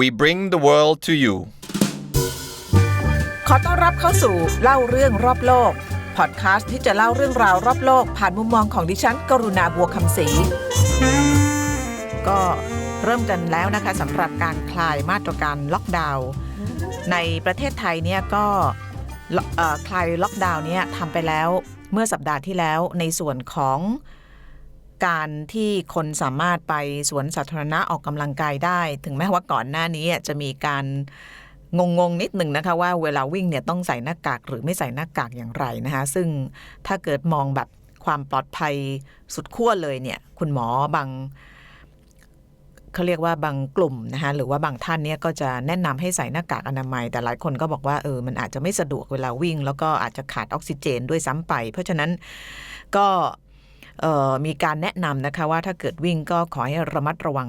We bring the world to you ขอต้อนรับเข้าสู่เล่าเรื่องรอบโลก พอดแคสต์ที่จะเล่าเรื่องราวรอบโลก ผ่านมุมมองของดิฉัน กรุณาบัวคำศรีก็เริ่มกันแล้วนะคะสำหรับการคลายมาตรการล็อกดาวน์ในประเทศไทยเนี่ยก็คลายล็อกดาวน์เนี่ยทำไปแล้วเมื่อสัปดาห์ที่แล้วในส่วนของ การที่คนสามารถไปสวนสาธารณะออกกำลังกายได้ ถึงแม้ว่าก่อนหน้านี้จะมีการงงงๆนิดหนึ่งนะคะว่าเวลาวิ่งเนี่ยต้องใส่หน้ากากหรือไม่ใส่หน้ากากอย่างไรนะคะ ซึ่งถ้าเกิดมองแบบความปลอดภัยสุดขั้วเลยเนี่ย คุณหมอบางเขาเรียกว่าบางกลุ่มนะคะหรือว่าบางท่านเนี่ยก็จะแนะนำให้ใส่หน้ากากอนามัย แต่หลายคนก็บอกว่าเออมันอาจจะไม่สะดวกเวลาวิ่ง แล้วก็อาจจะขาดออกซิเจนด้วยซ้ำไป เพราะฉะนั้นก็ มีการแนะนำนะคะว่าถ้าเกิดวิ่งก็ขอให้ระมัดระวัง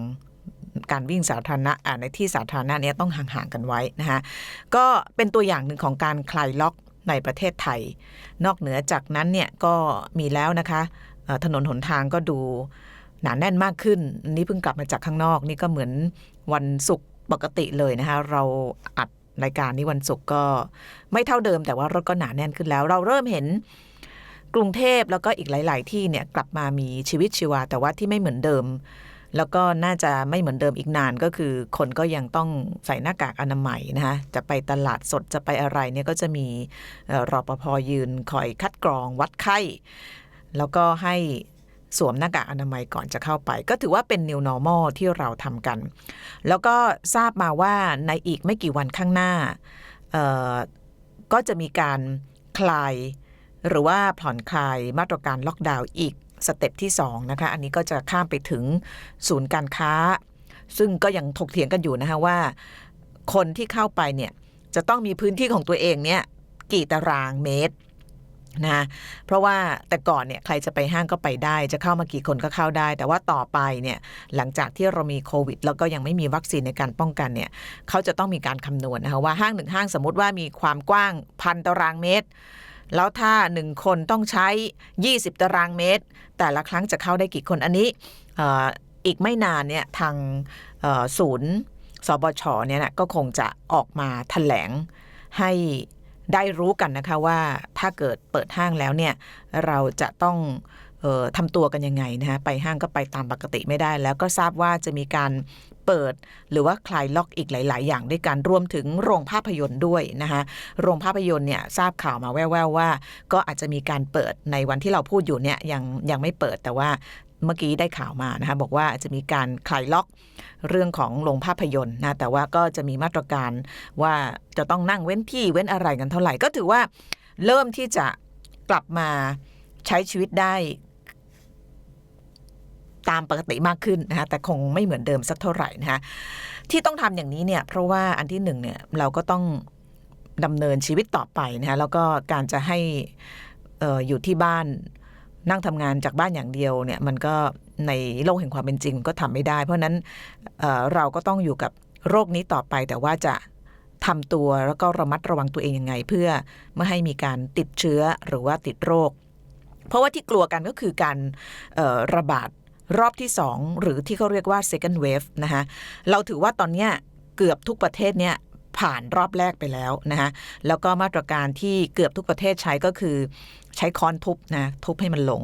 การวิ่งสาธารณะในที่สาธารณะเนี้ยต้องห่างๆกันไว้นะคะก็เป็นตัวอย่างหนึ่งของการคลายล็อกในประเทศไทย นอกเหนือจากนั้นเนี่ยก็มีแล้วนะคะถนนหนทางก็ดูหนาแน่นมากขึ้นอันนี่เพิ่งกลับมาจากข้างนอกนี่ก็เหมือนวันศุกร์ปกติเลยนะคะเราอัดรายการนี้วันศุกร์ก็ไม่เท่าเดิมแต่ว่ารถก็หนาแน่นขึ้นแล้ว เราเริ่มเห็น กรุงเทพแล้วก็อีกหลาย ๆ ที่เนี่ยกลับมามีชีวิตชีวา แต่ว่าที่ไม่เหมือนเดิม แล้วก็น่าจะไม่เหมือนเดิมอีกนานก็คือ คนก็ยังต้องใส่หน้ากากอนามัยนะคะจะไปตลาดสดจะไปอะไรเนี่ยก็จะมีรอปภยืนคอยคัดกรองวัดไข้ แล้วก็ให้สวมหน้ากากอนามัยก่อนจะเข้าไป ก็ถือว่าเป็น new normal ที่เราทำกัน แล้วก็ทราบมาว่าในอีกไม่กี่วันข้างหน้าก็จะมีการคลาย หรือว่าผ่อนคลายมาตรการล็อกดาวน์อีกสเต็ปที่2นะคะอันนี้ก็จะข้ามไปถึงศูนย์การค้า ซึ่งก็ยังถกเถียงกันอยู่นะคะว่า คนที่เข้าไปเนี่ยจะต้องมีพื้นที่ของตัวเองเนี่ยกี่ตารางเมตรนะเพราะว่าแต่ก่อนเนี่ยใครจะไปห้างก็ไปได้ จะเข้ามากี่คนก็เข้าได้ แต่ว่าต่อไปเนี่ยหลังจากที่เรามีโควิด แล้วก็ยังไม่มีวัคซีนในการป้องกันเนี่ยเขาจะต้องมีการคำนวณนะคะว่าห้างหนึ่งห้างสมมติว่ามีความกว้างพันตารางเมตร แล้วถ้าหนึ่งคนต้องใช้ 20 ตารางเมตร แต่ละครั้งจะเข้าได้กี่คนอันนี้อีกไม่นานเนี่ยทางศูนย์สบชเนี่ยนะก็คงจะออกมาแถลงให้ได้รู้กันนะคะว่าถ้าเกิดเปิดห้างแล้วเนี่ยเราจะต้องออทำตัวกันยังไงนะคะไปห้างก็ไปตามปกติไม่ได้ แล้วก็ทราบว่าจะมีการ เปิด หรือว่าคลายล็อกอีกหลาย ๆ อย่างด้วยกันรวมถึงโรงภาพยนตร์ด้วยนะคะโรงภาพยนตร์เนี่ยทราบข่าวมาแว่วๆว่า ก็อาจจะมีการเปิดในวันที่เราพูดอยู่เนี่ยยังยังไม่เปิดแต่ว่าเมื่อกี้ได้ข่าวมานะคะบอกว่าจะมีการคลายล็อกเรื่องของโรงภาพยนตร์นะแต่ว่าก็จะมีมาตรการว่าจะต้องนั่งเว้นที่เว้นอะไรกันเท่าไหร่ก็ถือว่าเริ่มที่จะกลับมาใช้ชีวิตได้ ตามปกติมากขึ้นนะคะแต่คงไม่เหมือนเดิมสักเท่าไหร่นะคะที่ต้องทำอย่างนี้เนี่ยเพราะว่าอันที่หนึ่งเนี่ยเราก็ต้องดำเนินชีวิตต่อไปนะคะแล้วก็การจะให้อออยู่ที่บ้านนั่งทำงานจากบ้านอย่างเดียวเนี่ยมันก็ในโลกแห่งความเป็นจริงก็ทำไม่ได้ เพราะนั้นเออเราก็ต้องอยู่กับโรคนี้ต่อไปแต่ว่าจะทำตัวแล้วก็ระมัดระวังตัวเองยังไง เพื่อไม่ให้มีการติดเชื้อหรือว่าติดโรค เพราะว่าที่กลัวกันก็คือการระบาด รอบที่ 2 หรือที่เขาเรียกว่า second wave นะคะเราถือว่าตอนนี้เกือบทุกประเทศเนี่ยผ่านรอบแรกไปแล้วนะคะแล้วก็มาตรการที่เกือบทุกประเทศใช้ก็คือใช้ค้อนทุบนะทุบให้มันลง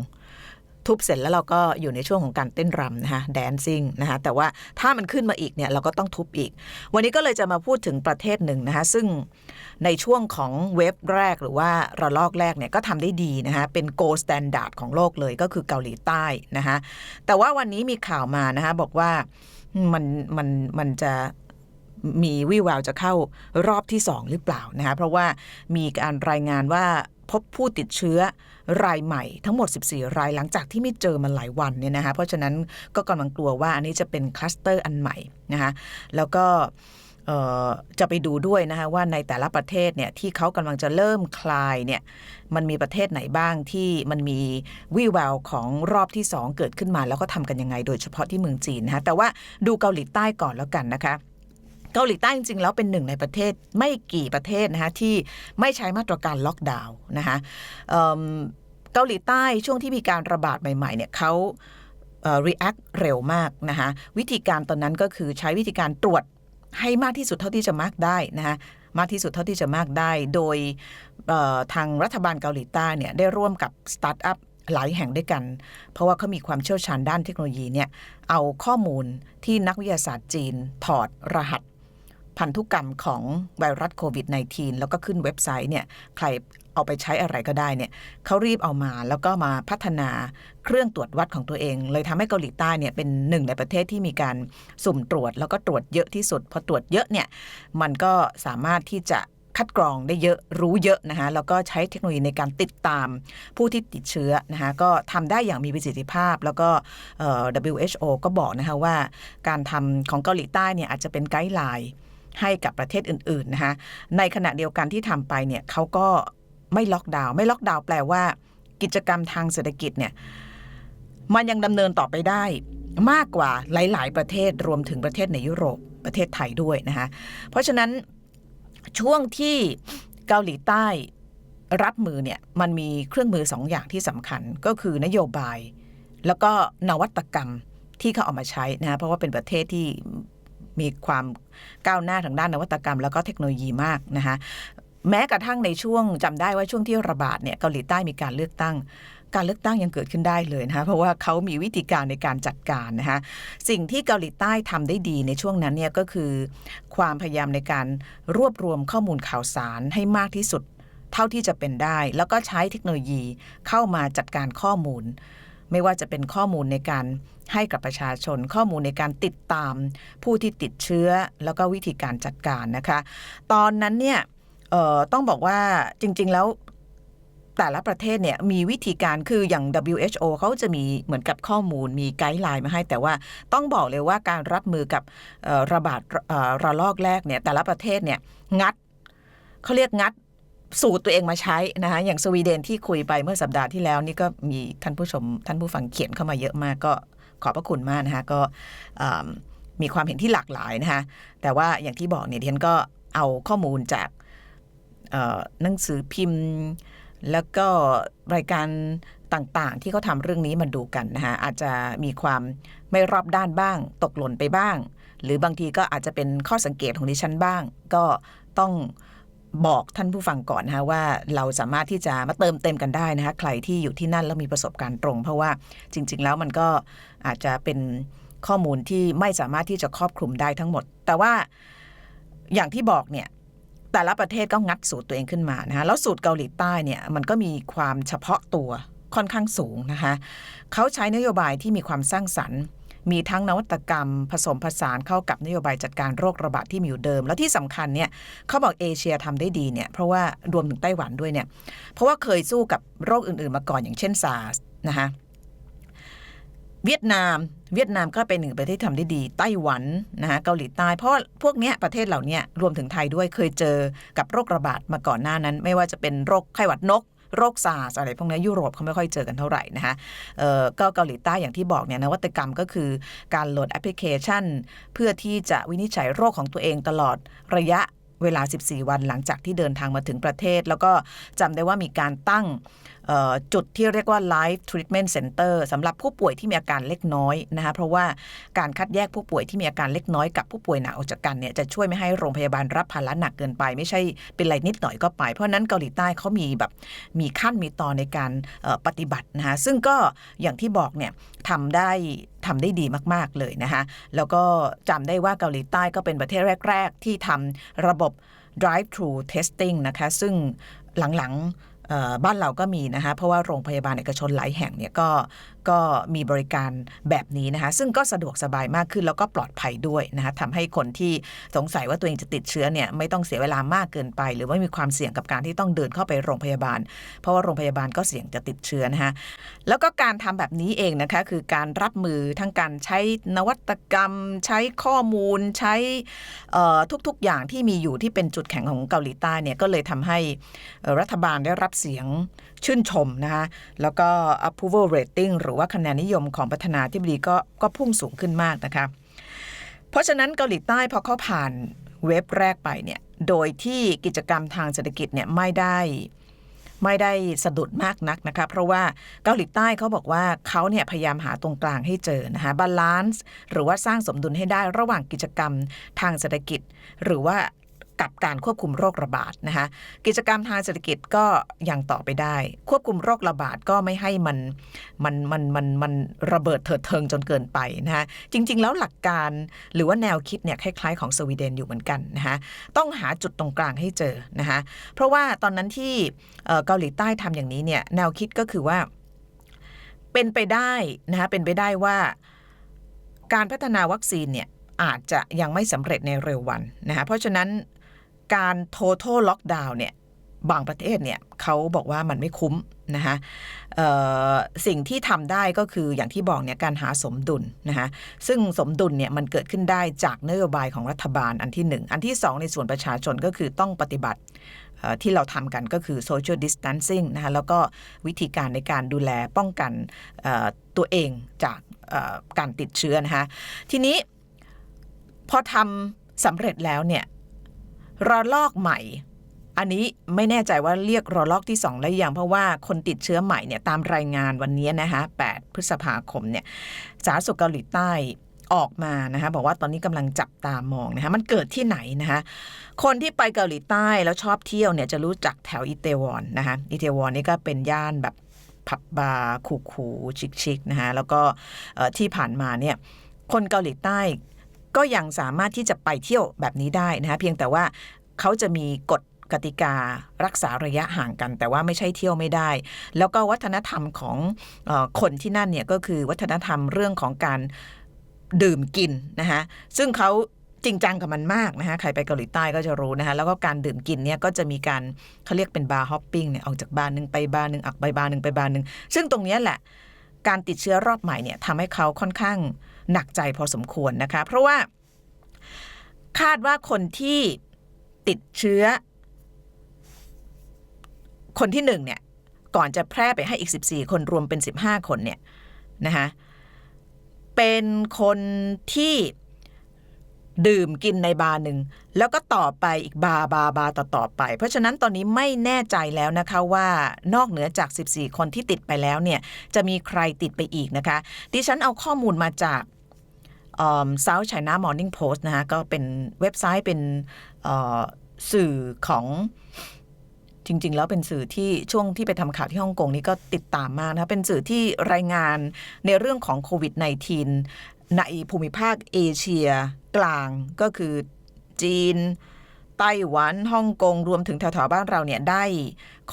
ทุบเสร็จแล้วเราก็อยู่ในช่วงของการเต้นรำนะคะแดนซิ่งนะคะแต่ว่าถ้ามันขึ้นมาอีกเนี่ยเราก็ต้องทุบอีก วันนี้ก็เลยจะมาพูดถึงประเทศหนึ่งนะคะซึ่งในช่วงของเว็บแรกหรือว่าระลอกแรกเนี่ยก็ทำได้ดีนะคะเป็น gold standard ของโลกเลยก็คือเกาหลีใต้นะคะแต่ว่าวันนี้มีข่าวมานะคะบอกว่ามันมันมันจะมีวิแววจะเข้ารอบที่ 2 หรือเปล่านะคะเพราะว่ามีการรายงานว่าพบผู้ติดเชื้อ รายใหม่ทั้งหมด 14 รายหลังจากที่ไม่เจอมันหลายวันเนี่ยนะคะเพราะฉะนั้นก็กำลังกลัวว่าอันนี้จะเป็นคลัสเตอร์อันใหม่นะคะแล้วก็จะไปดูด้วยนะคะว่าในแต่ละประเทศเนี่ยที่เขากำลังจะเริ่มคลายเนี่ยมันมีประเทศไหนบ้างที่มันมีวิแววของรอบที่ 2 เกิดขึ้นมาแล้วก็ทำกันยังไงโดยเฉพาะที่เมืองจีนนะคะแต่ว่าดูเกาหลีใต้ก่อนแล้วกันนะคะเกาหลีใต้จริงๆแล้วเป็นหนึ่งในประเทศไม่กี่ประเทศนะคะที่ไม่ใช้มาตรการล็อกดาวน์นะคะ เกาหลีใต้ช่วงที่มีการระบาดใหม่ๆเนี่ยเขาเอ่อ react เร็วมากนะคะวิธีการตอนนั้นก็คือใช้วิธีการตรวจให้มากที่สุดเท่าที่จะมากได้นะคะมากที่สุดเท่าที่จะมากได้ โดยทางรัฐบาลเกาหลีใต้เนี่ยได้ร่วมกับสตาร์ทอัพหลายแห่งด้วยกัน เพราะว่าเขามีความเชี่ยวชาญด้านเทคโนโลยีเนี่ยเอาข้อมูลที่นักวิทยาศาสตร์จีนถอดรหัสพันธุกรรมของไวรัสโควิด -19 แล้วก็ขึ้นเว็บไซต์เนี่ยใคร เอาไปใช้อะไรก็ได้เนี่ยเขารีบเอามาแล้วก็มาพัฒนาเครื่องตรวจวัดของตัวเอง เลยทำให้เกาหลีใต้เนี่ยเป็นหนึ่งในประเทศที่มีการสุ่มตรวจ แล้วก็ตรวจเยอะที่สุดพอตรวจเยอะเนี่ยมันก็สามารถที่จะคัดกรองได้เยอะรู้เยอะนะคะแล้วก็ใช้เทคโนโลยีในการติดตามผู้ที่ติดเชื้อนะคะก็ทำได้อย่างมีประสิทธิภาพ แล้วก็เอ่อ WHO ก็บอกนะคะว่า การทำของเกาหลีใต้เนี่ยอาจจะเป็นไกด์ไลน์ให้กับประเทศอื่นๆนะคะในขณะเดียวกันที่ทำไปเนี่ยเขาก็ ไม่ล็อกดาวน์ไม่ล็อกดาวน์แปลว่า กิจกรรมทางเศรษฐกิจเนี่ยมันยังดำเนินต่อไปได้มากกว่าหลาย ๆ ประเทศรวมถึงประเทศในยุโรปประเทศไทยด้วยนะคะเพราะฉะนั้นช่วงที่เกาหลีใต้รับมือเนี่ยมันมีเครื่องมือสองอย่างที่สำคัญก็คือนโยบาย แล้วก็นวัตกรรมที่เขาเอามาใช้นะคะเพราะว่าเป็นประเทศที่มีความก้าวหน้าทางด้านนวัตกรรม แล้วก็เทคโนโลยีมากนะคะ แม้กระทั่งในช่วงจำได้ว่าช่วงที่ระบาดเนี่ยเกาหลีใต้มีการเลือกตั้ง การเลือกตั้งยังเกิดขึ้นได้เลยนะคะเพราะว่าเขามีวิธีการในการจัดการนะคะสิ่งที่เกาหลีใต้ทำได้ดีในช่วงนั้นเนี่ยก็คือ ความพยายามในการรวบรวมข้อมูลข่าวสารให้มากที่สุด เท่าที่จะเป็นได้ แล้วก็ใช้เทคโนโลยีเข้ามาจัดการข้อมูล ไม่ว่าจะเป็นข้อมูลในการให้กับประชาชนข้อมูลในการติดตาม ผู้ที่ติดเชื้อแล้วก็วิธีการจัดการนะคะ ตอนนั้นเนี่ย ต้องบอกว่าจริง ๆ แล้วแต่ละประเทศเนี่ยมีวิธีการคืออย่าง WHO เขาจะมีเหมือนกับข้อมูลมีไกด์ไลน์มาให้ แต่ว่าต้องบอกเลยว่าการรับมือกับระบาดระลอกแรกเนี่ยแต่ละประเทศเนี่ยงัดเขาเรียกงัดสูตรตัวเองมาใช้นะคะอย่างสวีเดนที่คุยไปเมื่อสัปดาห์ที่แล้วนี่ก็มีท่านผู้ชม ท่านผู้ฟังเขียนเข้ามาเยอะมากก็ขอบพระคุณมากนะคะก็มีความเห็นที่หลากหลายนะคะแต่ว่าอย่างที่บอกเนี่ยดิฉันก็เอาข้อมูลจาก หนังสือพิมพ์ แล้วก็รายการต่างๆ ที่เขาทำเรื่องนี้มาดูกันนะคะอาจจะมีความไม่รอบด้านบ้าง ตกหล่นไปบ้าง หรือบางทีก็อาจจะเป็นข้อสังเกตของดิฉันบ้าง ก็ต้องบอกท่านผู้ฟังก่อนนะคะว่าเราสามารถที่จะมาเติมเต็มกันได้นะคะใครที่อยู่ที่นั่นแล้วมีประสบการณ์ตรง เพราะว่าจริง ๆ แล้วมันก็อาจจะเป็นข้อมูลที่ไม่สามารถที่จะครอบคลุมได้ทั้งหมด แต่ว่าอย่างที่บอกเนี่ย แต่ละประเทศก็งัดสูตรตัวเองขึ้นมานะคะแล้วสูตรเกาหลีใต้เนี่ยมันก็มีความเฉพาะตัวค่อนข้างสูงนะคะเขาใช้นโยบายที่มีความสร้างสรรค์ มีทั้งนวัตกรรม ผสมผสานเข้ากับนโยบายจัดการโรคระบาดที่มีอยู่เดิม แล้วที่สำคัญเนี่ยเขาบอกเอเชียทำได้ดีเนี่ยเพราะว่ารวมถึงไต้หวันด้วยเนี่ยเพราะว่าเคยสู้กับโรคอื่นๆมาก่อนอย่างเช่นซาร์สนะคะ เวียดนาม เวียดนามก็เป็นหนึ่งประเทศที่ทำได้ดีไต้หวันนะคะเกาหลีใต้เพราะพวกเนี้ยประเทศเหล่านี้รวมถึงไทยด้วยเคยเจอกับโรคระบาดมาก่อนหน้านั้น ไม่ว่าจะเป็นโรคไข้หวัดนกโรคซาร์สอะไรพวกนี้ยุโรปเขาไม่ค่อยเจอกันเท่าไหร่นะคะเอ่อก็เกาหลีใต้อย่างที่บอกเนี่ยนวัตกรรมก็คือการโหลดแอปพลิเคชัน เพื่อที่จะวินิจฉัยโรคของตัวเองตลอดระยะ เวลา 14 วันหลังจากที่เดินทางมาถึงประเทศ แล้วก็จำได้ว่ามีการตั้งจุดที่เรียกว่า Live Treatment Center สำหรับผู้ป่วยที่มีอาการเล็กน้อยนะคะเพราะว่าการคัดแยกผู้ป่วยที่มีอาการเล็กน้อยกับผู้ป่วยหนักออกจากกันเนี่ยจะช่วยไม่ให้โรงพยาบาลรับภาระหนักเกินไป ไม่ใช่เป็นไรนิดหน่อยก็ไป เพราะนั้นเกาหลีใต้เขามีแบบมีขั้นมีตอนในการปฏิบัตินะคะซึ่งก็อย่างที่บอกเนี่ยทำได้ ทำได้ดีมาก ๆ เลยนะคะแล้วก็จำได้ว่าเกาหลีใต้ก็เป็นประเทศแรก ๆ ที่ทำระบบ drive thru testing นะคะซึ่งหลังๆบ้านเราก็มีนะคะเพราะว่าโรงพยาบาลเอกชนหลายแห่งเนี่ยก็ก็มีบริการแบบนี้นะคะซึ่งก็สะดวกสบายมากขึ้นแล้วก็ปลอดภัยด้วยนะคะทำให้คนที่สงสัยว่าตัวเองจะติดเชื้อเนี่ยไม่ต้องเสียเวลามากเกินไป หรือว่ามีความเสี่ยงกับการที่ต้องเดินเข้าไปโรงพยาบาล เพราะว่าโรงพยาบาลก็เสี่ยงจะติดเชื้อนะคะแล้วก็การทำแบบนี้เองนะคะคือการรับมือทั้งการใช้นวัตกรรม ใช้ข้อมูลใช้ทุกๆอย่างที่มีอยู่ที่เป็นจุดแข็งของเกาหลีใต้เนี่ยก็เลยทำให้รัฐบาลได้รับเสียง ชื่นชมนะคะแล้วก็ approval rating หรือว่าคะแนนนิยมของประธานาธิบดีก็ก็พุ่งสูงขึ้นมากนะคะ เพราะฉะนั้นเกาหลีใต้พอเขาผ่านเว็บแรกไปเนี่ยโดยที่กิจกรรมทางเศรษฐกิจเนี่ยไม่ได้ไม่ได้สะดุดมากนักนะคะ เพราะว่าเกาหลีใต้เขาบอกว่าเขาเนี่ยพยายามหาตรงกลางให้เจอนะคะบาลานซ์หรือว่าสร้างสมดุลให้ได้ระหว่างกิจกรรมทางเศรษฐกิจ หรือว่า กับการควบคุมโรคระบาดนะคะกิจกรรมทางเศรษฐกิจก็ยังต่อไปได้ ควบคุมโรคระบาดก็ไม่ให้มันมันมันมันมันระเบิดเถิดเทิงจนเกินไปนะคะจริง ๆ แล้วหลักการหรือว่าแนวคิดเนี่ยคล้าย ๆ ของสวีเดนอยู่เหมือนกันนะคะต้องหาจุดตรงกลางให้เจอนะคะเพราะว่าตอนนั้นที่เอ่อเกาหลีใต้ทำอย่างนี้เนี่ยแนวคิดก็คือว่าเป็นไปได้นะคะเป็นไปได้ว่าการพัฒนาวัคซีนเนี่ยอาจจะยังไม่สำเร็จในเร็ววันนะคะเพราะฉะนั้น การ total lockdown เนี่ยบางประเทศเนี่ยเขาบอกว่ามันไม่คุ้มนะคะสิ่งที่ทำได้ก็คืออย่างที่บอกเนี่ยการหาสมดุลนะคะซึ่งสมดุลเนี่ยมันเกิดขึ้นได้จากนโยบายของรัฐบาลอันที่หนึ่งอันที่สองในส่วนประชาชนก็คือต้องปฏิบัติที่เราทำกันก็คือ social distancing นะคะแล้วก็วิธีการในการดูแลป้องกันตัวเองจากการติดเชื้อนะคะทีนี้พอทำสำเร็จแล้วเนี่ย ระลอกใหม่ อันนี้ไม่แน่ใจว่าเรียกระลอกที่2แล้วยังเพราะว่าคนติดเชื้อใหม่เนี่ยตามรายงานวันนี้นะคะ8พฤษภาคมเนี่ยสาธารณสุขเกาหลีใต้ออกมานะคะบอกว่าตอนนี้กำลังจับตามองนะคะมันเกิดที่ไหนนะคะคนที่ไปเกาหลีใต้แล้วชอบเที่ยวเนี่ยจะรู้จักแถวอิเตวอนนะคะอิเตวอนนี่ก็เป็นย่านแบบผับบาร์คูคูชิคๆนะคะแล้วก็ที่ผ่านมาเนี่ยคนเกาหลีใต้ ก็ยังสามารถที่จะไปเที่ยวแบบนี้ได้นะคะเพียงแต่ว่าเขาจะมีกฎกติการักษาระยะห่างกัน แต่ว่าไม่ใช่เที่ยวไม่ได้ แล้วก็วัฒนธรรมของออคนที่นั่นเนี่ยก็คือวัฒนธรรมเรื่องของการดื่มกินนะคะซึ่งเขาจริงจังกับมันมากนะคะใครไปเกาหลีใต้ก็จะรู้นะคะแล้วก็การดื่มกินเนี่ยก็จะมีการเขาเรียกเป็นบาร์ฮอปปิ้งเนี่ยออกจากบาร์หนึ่งไปบาร์หนึ่งออกไปบาร์หนึ่งไปบาร์หนึ่งซึ่งตรงนี้แหละ การติดเชื้อรอบใหม่เนี่ยทำให้เขาค่อนข้างหนักใจพอสมควรนะคะ เพราะว่าคาดว่าคนที่ติดเชื้อ คนที่หนึ่งเนี่ย ก่อนจะแพร่ไปให้อีก 14 คนรวมเป็น 15 คนเนี่ยนะคะเป็นคนที่ ดื่มกินในบาร์หนึ่งแล้วก็ต่อไปอีกบาร์บาร์บาร์ต่อต่อไป เพราะฉะนั้นตอนนี้ไม่แน่ใจแล้วนะคะว่านอกเหนือจาก 14 คนที่ติดไปแล้วเนี่ยจะมีใครติดไปอีกนะคะดิฉันเอาข้อมูลมาจากเอ่อ South China Morning Post นะคะก็เป็นเว็บไซต์เป็นสื่อของจริง ๆ แล้วเป็นสื่อที่ช่วงที่ไปทำข่าวที่ฮ่องกงนี่ก็ติดตามมากนะคะเป็นสื่อที่รายงานในเรื่องของโควิด -19 ในภูมิภาคเอเชียกลางก็คือจีน ไต้หวันฮ่องกง รวมถึงแถวๆบ้านเราเนี่ยได้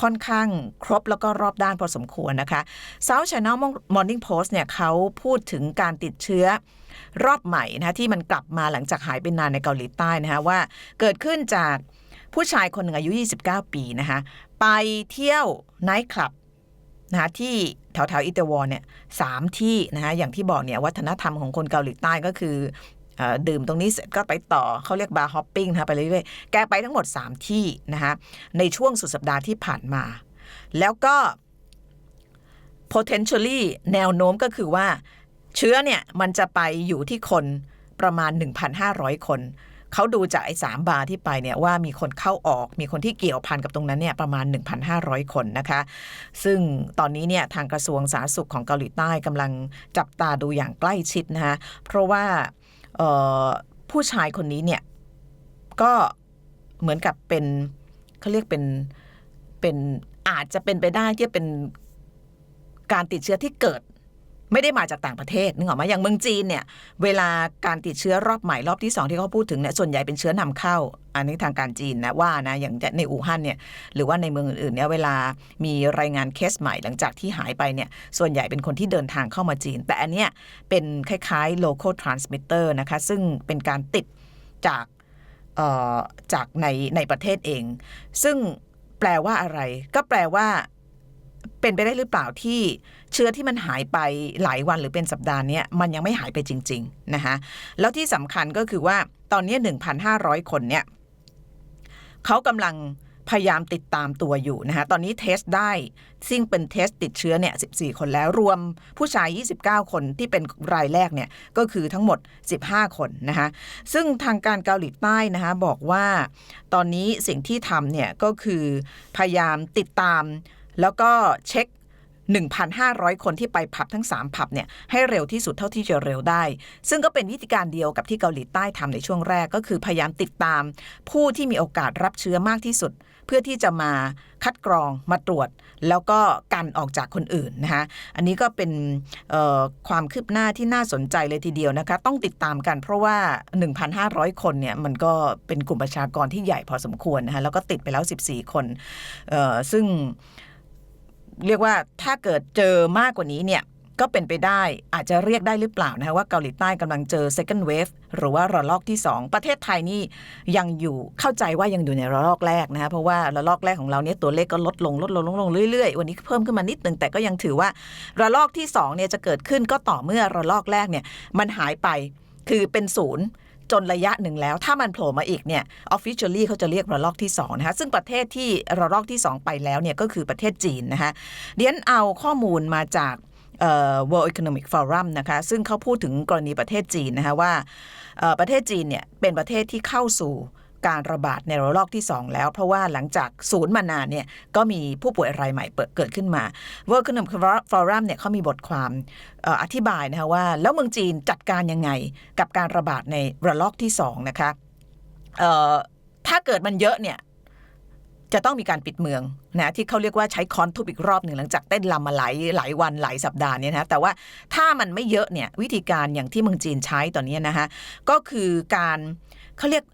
ค่อนข้างครบแล้วก็รอบด้านพอสมควรนะคะ South China Morning Post เนี่ยเขาพูดถึงการติดเชื้อรอบใหม่นะะที่มันกลับมาหลังจากหายไปนานในเกาหลีใต้นะคะว่าเกิดขึ้นจากผู้ชายคนหนึ่งอายุ 29 ปีนะคะไปเที่ยวไนท์คลับนะคะที่ ถวแถวๆอิตาลีเนี่ยสามที่นะคะอย่างที่บอกเนี่ยวัฒนธรรมของคนเกาหลีใต้ก็คืออดื่มตรงนี้เสร็จก็ไปต่อเขาเรียกบาร์ฮอปปิ้งนะคะไปเรื่อยๆ แกไปทั้งหมด 3 ที่นะคะในช่วงสุดสัปดาห์ที่ผ่านมา แล้วก็ potentially แนวโน้มก็คือว่า เชื้อเนี่ย มันจะไปอยู่ที่คนประมาณ 1,500 คน เขาดูจากไอ้สามบาร์ที่ไปเนี่ยว่ามีคนเข้าออก มีคนที่เกี่ยวพันกับตรงนั้นเนี่ยประมาณ 1,500 คนนะคะ ซึ่งตอนนี้เนี่ยทางกระทรวงสาธารณสุขของเกาหลีใต้กำลังจับตาดูอย่างใกล้ชิดนะคะเพราะว่าผู้ชายคนนี้เนี่ยก็เหมือนกับเป็นเขาเรียกเป็นเป็นอาจจะเป็นไปได้ที่เป็นการติดเชื้อที่เกิด ไม่ได้มาจากต่างประเทศนึกออกไหมอย่างเมืองจีนเนี่ยเวลาการติดเชื้อรอบใหม่รอบที่สองที่เขาพูดถึงเนี่ยส่วนใหญ่เป็นเชื้อนำเข้า อันนี้ทางการจีนนะว่านะอย่างในอู่ฮั่นเนี่ยหรือว่าในเมืองอื่นๆเนี่ยเวลามีรายงานเคสใหม่หลังจากที่หายไปเนี่ยส่วนใหญ่เป็นคนที่เดินทางเข้ามาจีน แต่อันเนี้ยเป็นคล้ายๆ local transmitter นะคะซึ่งเป็นการติดจากเอ่อจากในในประเทศเอง ซึ่งแปลว่าอะไร ก็แปลว่าเป็นไปได้หรือเปล่าที่ เชื้อที่มันหายไปหลายวันหรือเป็นสัปดาห์นี้มันยังไม่หายไปจริง ๆ นะคะแล้วที่สำคัญก็คือว่าตอนนี้ 1,500 คนเนี่ยเขากำลังพยายามติดตามตัวอยู่นะคะตอนนี้เทสได้ ซึ่งเป็นเทสติดเชื้อเนี่ย 14 คนแล้วรวมผู้ชาย 29 คนที่เป็นรายแรกเนี่ย ก็คือทั้งหมด 15 คนนะคะซึ่งทางการเกาหลีใต้นะคะบอกว่า ตอนนี้สิ่งที่ทำเนี่ย ก็คือพยายามติดตามแล้วก็เช็ค 1,500 คนที่ไปผับทั้ง 3 ผับเนี่ยให้เร็วที่สุดเท่าที่จะเร็วได้ ซึ่งก็เป็นวิธีการเดียวกับที่เกาหลีใต้ทำในช่วงแรกก็คือพยายามติดตาม ผู้ที่มีโอกาสรับเชื้อมากที่สุด เพื่อที่จะมาคัดกรองมาตรวจ แล้วก็กันออกจากคนอื่นนะคะอันนี้ก็เป็นความคืบหน้าที่น่าสนใจเลยทีเดียวนะคะ ต้องติดตามกันเพราะว่า 1,500 คนเนี่ยมันก็เป็นกลุ่มประชากรที่ใหญ่พอสมควรนะคะแล้วก็ติดไปแล้ว 14 คนซึ่ง เรียกว่าถ้าเกิดเจอมากกว่านี้เนี่ยก็เป็นไปได้อาจจะเรียกได้หรือเปล่านะคะว่าเกาหลีใต้กำลังเจอ second wave หรือว่าระลอกที่ 2 ประเทศไทยนี่ยังอยู่เข้าใจว่ายังอยู่ในระลอกแรกนะคะเพราะว่าระลอกแรกของเราเนี่ยตัวเลขก็ลดลงลดลงลดลงเรื่อยๆ วันนี้เพิ่มขึ้นมานิดนึงแต่ก็ยังถือว่าระลอกที่2เนี่ยจะเกิดขึ้นก็ต่อเมื่อระลอกแรกเนี่ยมันหายไปคือเป็นศูนย์ จนระยะหนึ่งแล้ว ถ้ามันโผล่มาอีกเนี่ย officially เขาจะเรียกระลอกที่2นะคะซึ่งประเทศที่ระลอกที่ 2 ไปแล้วเนี่ยก็คือประเทศจีนนะคะเดียนเอาข้อมูลมาจากเอ่อ World Economic Forum นะคะ ซึ่งเขาพูดถึงกรณีประเทศจีนนะคะว่าประเทศจีนเนี่ยเป็นประเทศที่เข้าสู่ การระบาดในระลอกที่ 2 แล้ว เพราะว่าหลังจากศูนย์มานานเนี่ยก็มีผู้ป่วยรายใหม่เกิดขึ้นมา World Economic Forum เนี่ยเขามีบทความอธิบายนะคะว่า แล้วเมืองจีนจัดการยังไงกับการระบาดในระลอกที่ 2 นะคะถ้าเกิดมันเยอะเนี่ยจะต้องมีการปิดเมืองนะที่เขาเรียกว่าใช้ค้อนทุบอีกรอบหนึ่งหลังจากเต้นลำมาหลายหลายวันหลายสัปดาห์เนี่ยนะแต่ว่าถ้ามันไม่เยอะเนี่ยวิธีการอย่างที่เมืองจีนใช้ตอนนี้นะคะก็คือการเขาเรียก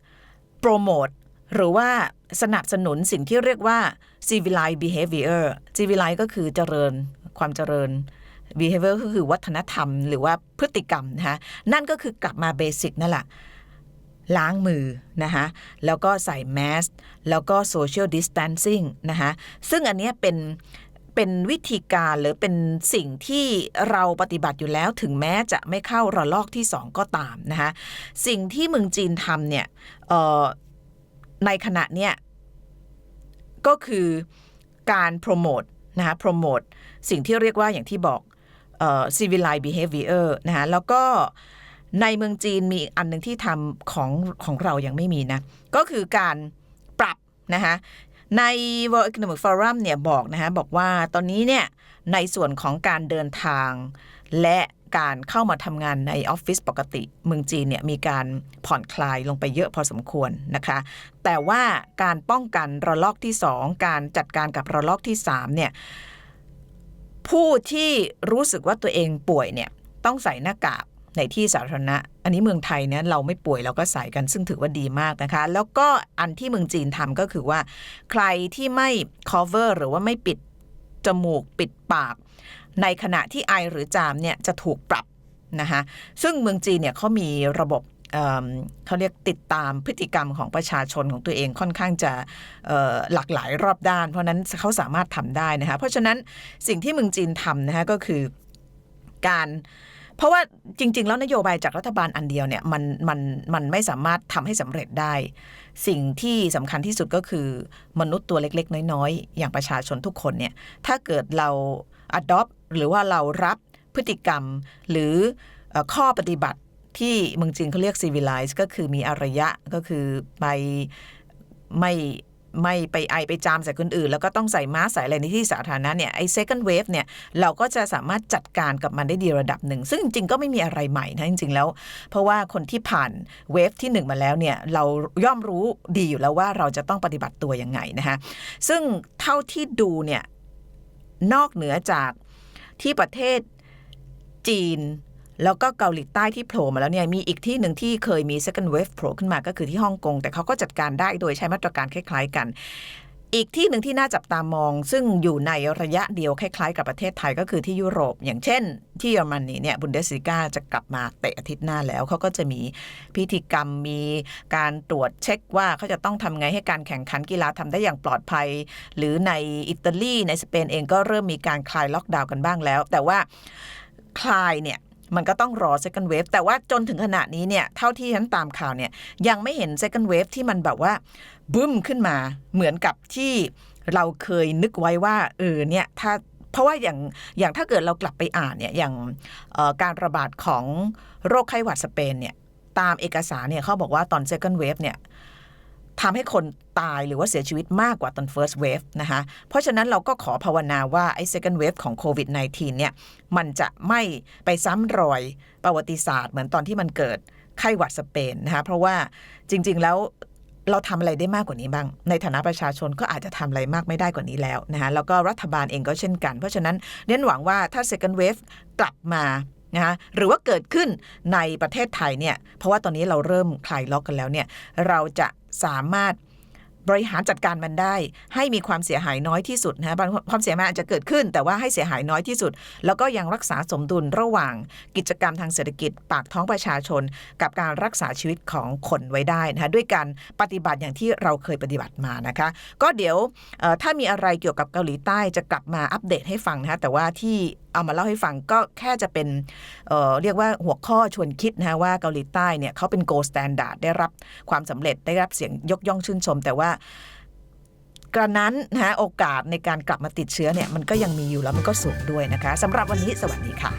โปรโมทหรือว่าสนับสนุนสิ่งที่เรียกว่า civilized behavior civilized ก็คือเจริญความเจริญ behavior ก็คือวัฒนธรรม หรือว่าพฤติกรรมนะคะนั่นก็คือกลับมาเบสิกนั่นแหละล้างมือนะคะแล้วก็ใส่แมสแล้วก็โซเชียลดิส a ทนซิ่งนะคะซึ่งอันนี้เป็น เป็นวิธีการหรือเป็นสิ่งที่เราปฏิบัติอยู่แล้วถึงแม้จะไม่เข้าระลอกที่ 2 ก็ตามนะคะสิ่งที่เมืองจีนทำเนี่ยในขณะเนี้ยก็คือการโปรโมทนะคะโปรโมทสิ่งที่เรียกว่าอย่างที่บอกออ civilized behavior นะคะแล้วก็ในเมืองจีนมีอันหนึ่งที่ทำของของเรายังไม่มีนะ ก็คือการปรับนะคะ ใน World Economic Forum เนี่ยบอกนะคะบอกว่าตอนนี้เนี่ยในส่วนของการเดินทาง และการเข้ามาทำงานในออฟฟิศปกติ เมืองจีนเนี่ยมีการผ่อนคลายลงไปเยอะพอสมควรนะคะ แต่ว่าการป้องกันระลอกที่ 2 การจัดการกับระลอกที่3เนี่ยผู้ที่รู้สึกว่าตัวเองป่วยเนี่ยต้องใส่หน้ากากในที่สาธารณะ อันนี้เมืองไทยเนี่ยเราไม่ป่วยเราก็ใส่กันซึ่งถือว่าดีมากนะคะ แล้วก็อันที่เมืองจีนทำก็คือว่า ใครที่ไม่ cover หรือว่าไม่ปิดจมูกปิดปาก ในขณะที่ไอหรือจามเนี่ยจะถูกปรับนะคะซึ่งเมืองจีนเนี่ยเขามีระบบเเขาเรียกติดตามพฤติกรรมของประชาชนของตัวเองค่อนข้างจะหลากหลายรอบด้าน เพราะนั้นเขาสามารถทำได้นะคะเพราะฉะนั้นสิ่งที่เมืองจีนทำนะคะก็คือการ เพราะว่าจริง ๆ แล้วนโยบายจากรัฐบาลอันเดียวเนี่ยมันมันมันไม่สามารถทำให้สำเร็จได้ สิ่งที่สำคัญที่สุดก็คือมนุษย์ตัวเล็ก ๆ น้อย ๆ อย่างประชาชนทุกคนเนี่ยถ้าเกิดเรา adopt หรือว่าเรารับพฤติกรรมหรือเอ่อข้อปฏิบัติที่เมืองจีนเขาเรียก civilize ก็คือมีอารยะก็คือไปไม่ ไม่ไปไอไปจามใส่คนอื่น แล้วก็ต้องใส่มาสใส่อะไรในที่สาธารณะเนี่ยไอ้ second wave เนี่ยเราก็จะสามารถจัดการกับมันได้ดีระดับหนึ่ง ซึ่งจริงๆก็ไม่มีอะไรใหม่นะจริงๆแล้ว เพราะว่าคนที่ผ่านเวฟที่หนึ่งมาแล้วเนี่ยเราย่อมรู้ดีอยู่แล้วว่าเราจะต้องปฏิบัติตัวยังไงนะคะซึ่งเท่าที่ดูเนี่ยนอกเหนือจากที่ประเทศจีน แล้วก็เกาหลีใต้ที่โผล่มาแล้วเนี่ยมีอีกที่หนึ่งที่เคยมี second wave โผล่ขึ้นมาก็คือที่ฮ่องกง แต่เขาก็จัดการได้โดยใช้มาตรการคล้ายๆกัน อีกที่หนึ่งที่น่าจับตามอง ซึ่งอยู่ในระยะเดียวคล้ายๆ กับประเทศไทยก็คือที่ยุโรป อย่างเช่น ที่เยอรมนีเนี่ยบุนเดสซิก้าจะกลับมาเตะอาทิตย์หน้าแล้วเขาก็จะมีพิธีกรรมมีการตรวจเช็คว่าเขาจะต้องทำไงให้การแข่งขันกีฬาทำได้อย่างปลอดภัย หรือในอิตาลีในสเปนเองก็เริ่มมีการคลายล็อกดาวน์กันบ้างแล้ว แต่ว่าคลายเนี่ย มันก็ต้องรอ second wave แต่ว่าจนถึงขณะนี้เนี่ย เท่าที่ฉันตามข่าวเนี่ย ยังไม่เห็น second wave ที่มันแบบว่าบึ้มขึ้นมาเหมือนกับที่เราเคยนึกไว้ว่าเออเนี่ยถ้าเพราะว่าอย่างอย่างถ้าเกิดเรากลับไปอ่านเนี่ยอย่างออการระบาดของโรคไข้หวัดสเปนเนี่ยตามเอกสารเนี่ยเขาบอกว่าตอน second wave เนี่ย ทำให้คนตายหรือว่าเสียชีวิตมากกว่าตอน first wave นะคะเพราะฉะนั้นเราก็ขอภาวนาว่าไอ้ second wave ของโควิด -19 เนี่ยมันจะไม่ไปซ้ำรอยประวัติศาสตร์เหมือนตอนที่มันเกิดไข้หวัดสเปนนะคะเพราะว่าจริง ๆ แล้วเราทำอะไรได้มากกว่านี้บ้าง ในฐานะประชาชนก็อาจจะทำอะไรมากไม่ได้กว่านี้แล้วนะคะแล้วก็รัฐบาลเองก็เช่นกัน เพราะฉะนั้นเน้นหวังว่าถ้า second wave กลับมานะคะหรือว่าเกิดขึ้นในประเทศไทยเนี่ยเพราะว่าตอนนี้เราเริ่มคลายล็อกกันแล้วเนี่ยเราจะ สามารถบริหารจัดการมันได้ ให้มีความเสียหายน้อยที่สุดนะคะความเสียหายอาจจะเกิดขึ้น แต่ว่าให้เสียหายน้อยที่สุด แล้วก็ยังรักษาสมดุลระหว่างกิจกรรมทางเศรษฐกิจ ปากท้องประชาชน กับการรักษาชีวิตของคนไว้ได้นะคะด้วยการปฏิบัติอย่างที่เราเคยปฏิบัติมานะคะ ก็เดี๋ยวถ้ามีอะไรเกี่ยวกับเกาหลีใต้จะกลับมาอัปเดตให้ฟังนะคะแต่ว่าที่ เอามาเล่าให้ฟังก็แค่จะเป็นเอ่อเรียกว่าหัวข้อชวนคิดนะว่าเกาหลีใต้เนี่ยเขาเป็นโกลสแตนดาร์ดได้รับความสำเร็จได้รับเสียงยกย่องชื่นชม แต่ว่ากระนั้นนะคะโอกาสในการกลับมาติดเชื้อเนี่ยมันก็ยังมีอยู่แล้วมันก็สูงด้วยนะคะสำหรับวันนี้สวัสดีค่ะ